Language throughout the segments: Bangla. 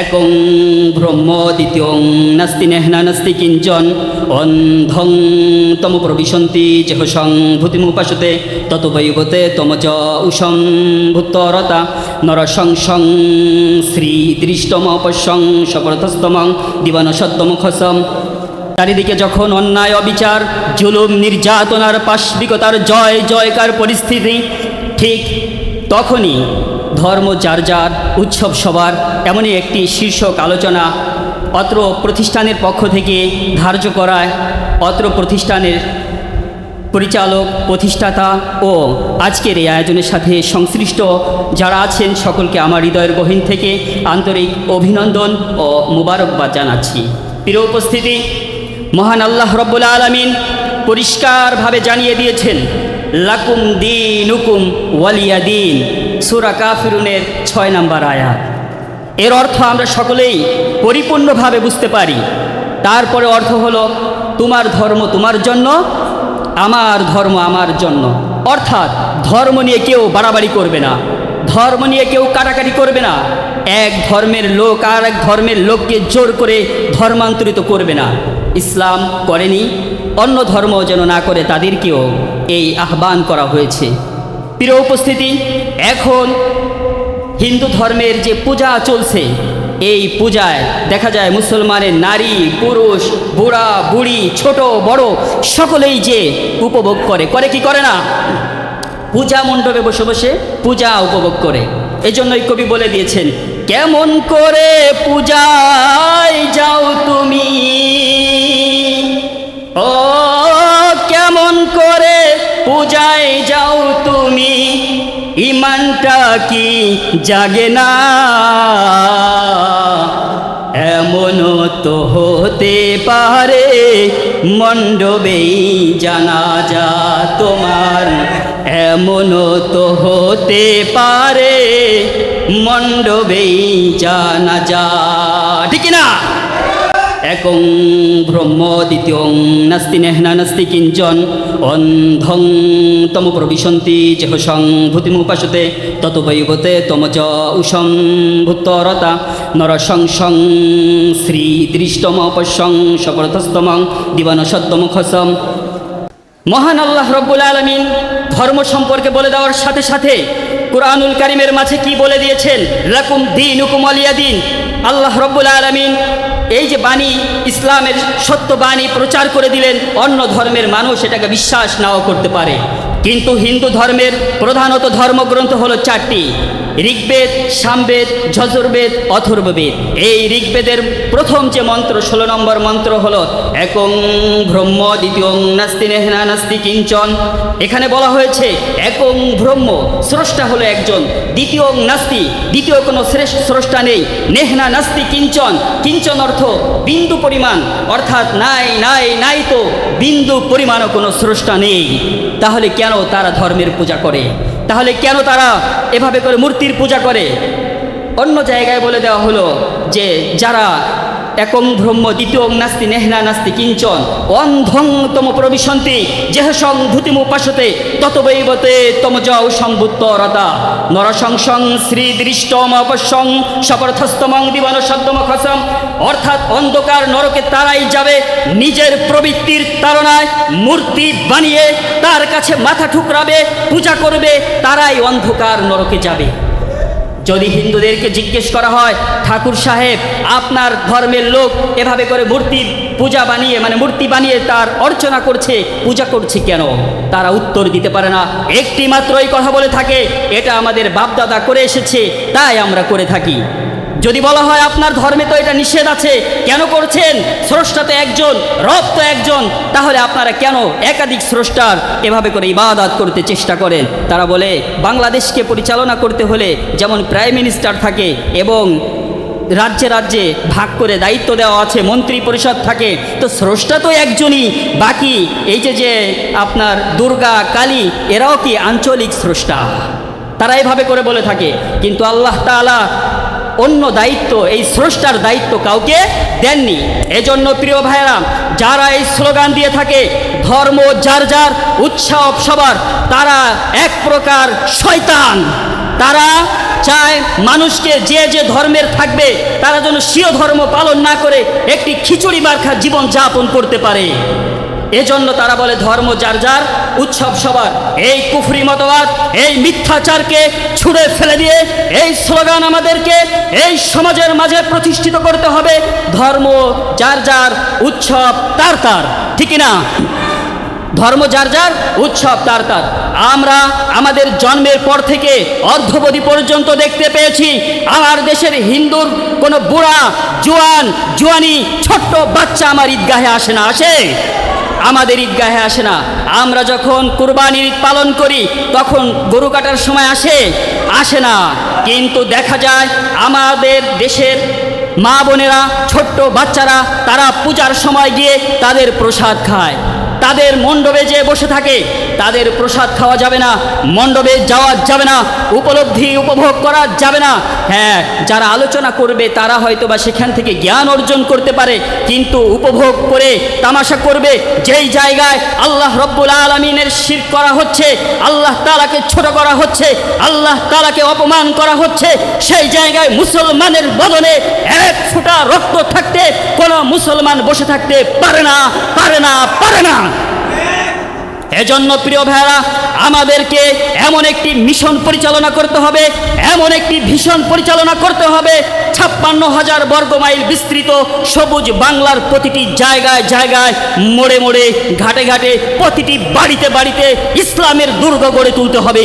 একং ব্রহ্ম দ্বিতীয়ং নাস্তি নেহনা নাস্তি কিঞ্চন, অন্ধং তম প্রবিশন্তি যেহসং ভূতিমুপাসতে তত বৈবতে তম চ উষং ভূতরতা নরসং সং শ্রী দৃষ্টম অপস্যং সপরথস্তমং দিবান সদ্যমুখসম চারিদিকে যখন অন্যায় অবিচার, জুলুম নির্যাতনার পাশবিকতার জয় জয়কার পরিস্থিতি, ঠিক তখনই ধর্ম যার যার উৎসব সবার এমনই একটি শীর্ষক আলোচনা অত্র প্রতিষ্ঠানের পক্ষ থেকে ধার্য করায়। অত্র প্রতিষ্ঠানের পরিচালক, প্রতিষ্ঠাতা ও আজকের এই আয়োজনের সাথে সংশ্লিষ্ট যারা আছেন সকলকে আমার হৃদয়ের গহীন থেকে আন্তরিক অভিনন্দন ও মুবারকবাদ জানাচ্ছি। প্রিয় উপস্থিতি, মহান আল্লাহ রব্বুল আলমিন পরিষ্কারভাবে জানিয়ে দিয়েছেন, লাকুম দিন হুকুম ওয়ালিয়া দিন সুরা কাফিরুনের ছয় নম্বর আয়াত। এর অর্থ আমরা সকলেই পরিপূর্ণভাবে বুঝতে পারি। তারপরে অর্থ হলো, তোমার ধর্ম তোমার জন্য, আমার ধর্ম আমার জন্য। অর্থাৎ ধর্ম নিয়ে কেউ বাড়াবাড়ি করবে না। ধর্ম নিয়ে কেউ কাটাকাটি করবে না। এক ধর্মের লোক আর এক ধর্মের লোককে জোর করে ধর্মান্তরিত করবে না। ইসলাম করেনি, অন্য ধর্ম যেন না করে তাদেরকেও এই আহ্বান করা হয়েছে। প্রিয় উপস্থিতি, এখন হিন্দু ধর্মের যে পূজা চলছে, এই পূজায় দেখা যায় মুসলমানের নারী, পুরুষ, বুড়া, বুড়ি, ছোট, বড়, সকলেই যে উপভোগ করে করে কি করে না? পূজা মণ্ডপে বসে বসে পূজা উপভোগ করে। এই জন্যই কবি বলে দিয়েছেন, কেমন করে পূজায় যাও তুমি? ও, কেমন করে পূজায় যাও ইমানটা কি জাগে না? এমনও তো হতে পারে মণ্ডবেই জানা যা তোমার। এমনও তো হতে পারে মণ্ডবেই জানা যা ঠিক না একং ব্রহ্ম দ্বিতীয়ং নাস্তি নেহনা নাস্তি কিঞ্চন, অন্ধং তম প্রবিশন্তি যেহসং ভূতিমুপাসতে তত বৈবতে তম চ উষং ভূতরতা নরসং সং শ্রী দৃষ্টম অপস্যং সপরথস্তমং দিবান সদ্যমুখসম মহান আল্লাহ রব্বুল আলমিন ধর্ম সম্পর্কে বলে দেওয়ার সাথে সাথে কুরআনুল কারিমের মাঝে কি বলে দিয়েছেন? লাকুম দিন হুকুম আলিয়া দিন। আল্লাহ রব্বুল আলমিন এই যে বাণী ইসলামের সত্য বাণী প্রচার করে দিলেন, অন্য ধর্মের মানুষ এটাকে বিশ্বাস নাও করতে পারে। কিন্তু হিন্দু ধর্মের প্রধানত ধর্মগ্রন্থ হলো চারটি। ঋগ্বেদ, সামবেদ, যজুর্বেদ, অথর্ববেদ। এই ঋগ্বেদের প্রথম যে মন্ত্র, ষোলো নম্বর মন্ত্র হল, একং ব্রহ্ম দ্বিতীয় নাস্তি নেহনা নাস্তি কিঞ্চন। এখানে বলা হয়েছে, একং ব্রহ্ম, স্রষ্টা হলো একজন। দ্বিতীয় নাস্তি, দ্বিতীয় কোনো শ্রেষ্ঠ স্রষ্টা নেই। নেহনা নাস্তি কিঞ্চন। কিঞ্চন অর্থ বিন্দু পরিমাণ, অর্থাৎ নাই নাই নাই তো বিন্দু পরিমাণও কোনো স্রষ্টা নেই। তাহলে কেন তারা ধর্মের পূজা করে? তাহলে কেন তারা এভাবে করে মূর্তির পূজা করে? অন্য জায়গায় বলে দেওয়া হলো যে যারা একং ব্রহ্ম, দ্বিতীয় নাস্তি নেহনা নাস্তি, কিঞ্চন। অন্ধংতম প্রবিশন্তি, যেহসং ভূতিম উপাসতে তত বৈবতে তম যাও সম্ভুত্তরতা নরসংসং শ্রী দৃষ্টম অবশ্যং সপরথস্তমং সদ্যম খসম। অর্থাৎ অন্ধকার নরকে তারাই যাবে, নিজের প্রবৃত্তির তাড়নায় মূর্তি বানিয়ে, তার কাছে মাথা ঠুকরাবে, পূজা করবে, তারাই অন্ধকার নরকে যাবে। যদি হিন্দুদেরকে জিজ্ঞেস করা হয়, ঠাকুর সাহেব, আপনার ধর্মের লোক এভাবে করে মূর্তি পূজা বানিয়ে মানে মূর্তি বানিয়ে তার অর্চনা করছে, পূজা করছে কেন? তারা উত্তর দিতে পারে না। একটি মাত্রই কথা বলে থাকে, এটা আমাদের বাপদাদা করে এসেছে, তাই আমরা করে থাকি। যদি বলা হয় আপনার ধর্মে তো এটা নিষেধ আছে, কেন করছেন? স্রষ্টা তো একজন, রব তো একজন, তাহলে আপনারা কেন একাধিক স্রষ্টার এভাবে করে ইবাদত করতে চেষ্টা করেন? তারা বলে, বাংলাদেশকে পরিচালনা করতে হলে যেমন প্রাইম মিনিস্টার থাকে এবং রাজ্যে রাজ্যে ভাগ করে দায়িত্ব দেওয়া আছে, মন্ত্রী পরিষদ থাকে, তো স্রষ্টা তো একজনই, বাকি এই যে যে আপনার দুর্গা, কালী, এরাও কি আঞ্চলিক স্রষ্টা? তারা এভাবে করে বলে থাকে, কিন্তু আল্লাহ তাআলা অন্য দায়িত্ব, এই স্রষ্টার দায়িত্ব কাউকে দেননি। এজন্য প্রিয় ভাইয়েরা যারা এই স্লোগান দিয়ে থাকে, ধর্ম যার যার, উৎসব সবার, তারা এক প্রকার শয়তান। তারা চায় মানুষকে যে যে ধর্মের থাকবে, তারা যেন স্বীয় ধর্ম পালন না করে একটি খিচুড়ি মার্খা জীবন যাপন করতে পারে। এজন্য তারা বলে ধর্ম যার যার, উৎসব সবার। এই কুফরি মতবাদ, এই মিথ্যাচারকে ছুঁড়ে ফেলে দিয়ে, এই স্লোগান আমাদেরকে, এই সমাজের মাঝে প্রতিষ্ঠিত করতে হবে। ধর্ম যার যার, উৎসব তার তার। ঠিক না ধর্ম যার যার, উৎসব তার তার। আমরা আমাদের জন্মের পর থেকে অর্ধবধি পর্যন্ত দেখতে পেয়েছি, আমার দেশের হিন্দুর কোনো বুড়া, জোয়ান, জোয়ানি, ছোট্ট বাচ্চা আমার ঈদগাহে আসে না, আসে? আমাদের ঈদগাহে আসে না। আমরা যখন কুরবানির ঈদ পালন করি, তখন গরু কাটার সময় আসে? আসে না। কিন্তু দেখা যায়, আমাদের দেশের মা বোনেরা, ছোট্ট বাচ্চারা, তারা পূজার সময় গিয়ে তাদের প্রসাদ খায়। তাদের মণ্ডপে যে বসে থাকে, তাদের প্রসাদ খাওয়া যাবে না, মণ্ডপে যাওয়া যাবে না, উপলব্ধি উপভোগ করা যাবে না। হ্যাঁ যারা আলোচনা করবে, তারা হয়তো বা সেখান থেকে জ্ঞান অর্জন করতে পারে, কিন্তু উপভোগ করে তামাশা করবে। যেই জায়গায় আল্লাহ রব্বুল আলমিনের শির করা হচ্ছে, আল্লাহ তালাকে ছোট করা হচ্ছে, আল্লাহ তালাকে অপমান করা হচ্ছে, সেই জায়গায় মুসলমানের বদলে এক ফোঁটা রক্ত থাকতে, কোনো মুসলমান বসে থাকতে পারে না পারে না পারে না। এজন্য প্রিয় ভাইরা আমাদেরকে এমন একটি মিশন পরিচালনা করতে হবে, এমন একটি ভীষণ পরিচালনা করতে হবে, ছাপ্পান্ন হাজার বর্গ মাইল বিস্তৃত সবুজ বাংলার প্রতিটি জায়গায় জায়গায় মোড়ে মোড়ে, ঘাটে ঘাটে প্রতিটি বাড়িতে বাড়িতে ইসলামের দুর্গ গড়ে তুলতে হবে।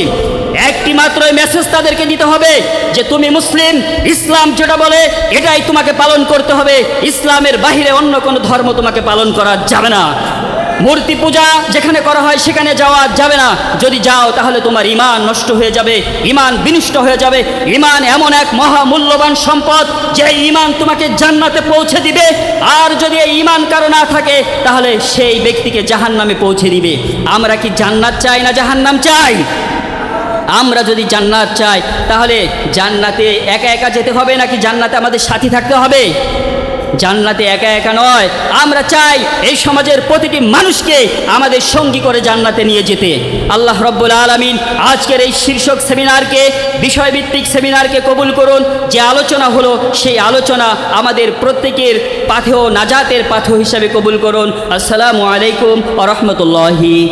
একটি মাত্র মেসেজ তাদেরকে দিতে হবে যে, তুমি মুসলিম, ইসলাম যেটা বলে, এটাই তোমাকে পালন করতে হবে। ইসলামের বাহিরে অন্য কোনো ধর্ম তোমাকে পালন করা যাবে না। মূর্তি পূজা যেখানে করা হয় সেখানে যাওয়া যাবে না। যদি যাও তাহলে তোমার ইমান নষ্ট হয়ে যাবে ইমান বিনষ্ট হয়ে যাবে। ইমান এমন এক মহামূল্যবান সম্পদ যে ইমান তোমাকে জান্নাতে পৌঁছে দিবে। আর যদি এই ইমান কারও না থাকে, তাহলে সেই ব্যক্তিকে জাহান নামে পৌঁছে দিবে। আমরা কি জান্নাত চাই না জাহান্নাম চাই? আমরা যদি জান্নাত চাই, তাহলে জান্নাতে একা একা যেতে হবে নাকি জান্নাতে আমাদের সাথী থাকতে হবে? জান্নাতে একা একা নয়। আমরা চাই এই সমাজের প্রতিটি মানুষকে আমাদের সঙ্গী করে জান্নাতে নিয়ে যেতে। আল্লাহ রব্বুল আলমিন আজকের এই শীর্ষক সেমিনারকে, বিষয়ভিত্তিক সেমিনারকে কবুল করুন। যে আলোচনা হলো, সেই আলোচনা আমাদের প্রত্যেকের পাথেও নাজাতের পাথেও হিসাবে কবুল করুন। আসসালামু আলাইকুম আ রহমতুল্লাহি।